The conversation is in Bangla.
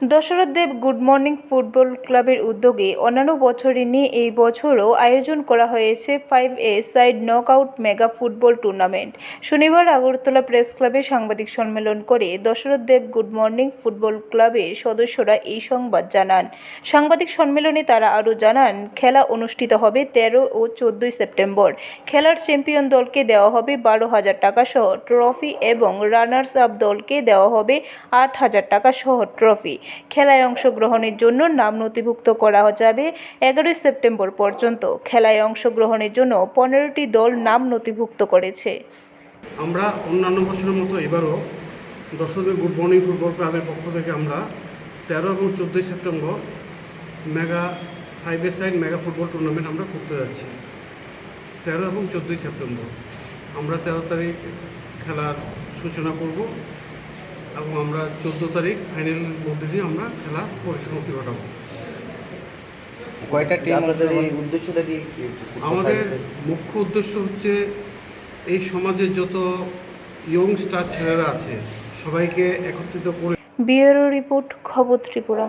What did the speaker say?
Dasharath Deb good morning football ক্লাবের উদ্যোগে অন্যান্য বছরের নিয়ে এই বছরও আয়োজন করা হয়েছে five a side knock out mega football tournament. শনিবার আগরতলা প্রেস ক্লাবে সাংবাদিক সম্মেলন করে Dasharath Deb good morning football ক্লাবের সদস্যরা এই সংবাদ জানান। সাংবাদিক সম্মেলনে তারা আরও জানান, খেলা অনুষ্ঠিত হবে তেরো ও চোদ্দোই সেপ্টেম্বর। খেলার চ্যাম্পিয়ন দলকে দেওয়া হবে বারো হাজার টাকা সহ ট্রফি এবং রানার্স আপ দলকে দেওয়া হবে আট হাজার টাকা সহ ট্রফি। খেলায় অংশগ্রহণের জন্য নাম নথিভুক্ত করা যাবে এগারোই সেপ্টেম্বর পর্যন্ত। খেলায় অংশগ্রহণের জন্য পনেরোটি দল নাম নথিভুক্ত করেছে। আমরা অন্যান্য বছরের মতো এবারও দর্শকদের গুড মর্নিং ফুটবল ক্লাবের পক্ষ থেকে আমরা তেরো এবং চোদ্দোই September mega five a side mega football tournament আমরা করতে যাচ্ছি। তেরো এবং চোদ্দোই সেপ্টেম্বর। আমরা তেরো তারিখ খেলার সূচনা করব। এবং আমরা চোদ্দ তারিখ ফাইনাল মধ্যে দিয়ে আমরা খেলা পরিসমাপ্তি ঘটাবো। কয়টা টিম আমাদের উদ্দেশ্যটা কি? আমাদের মুখ্য উদ্দেশ্য হচ্ছে এই সমাজে যত ইয়ং স্টার ছেলেরা আছে সবাইকে একত্রিত করে বিয়ের রিপোর্ট খবর ত্রিপুরা।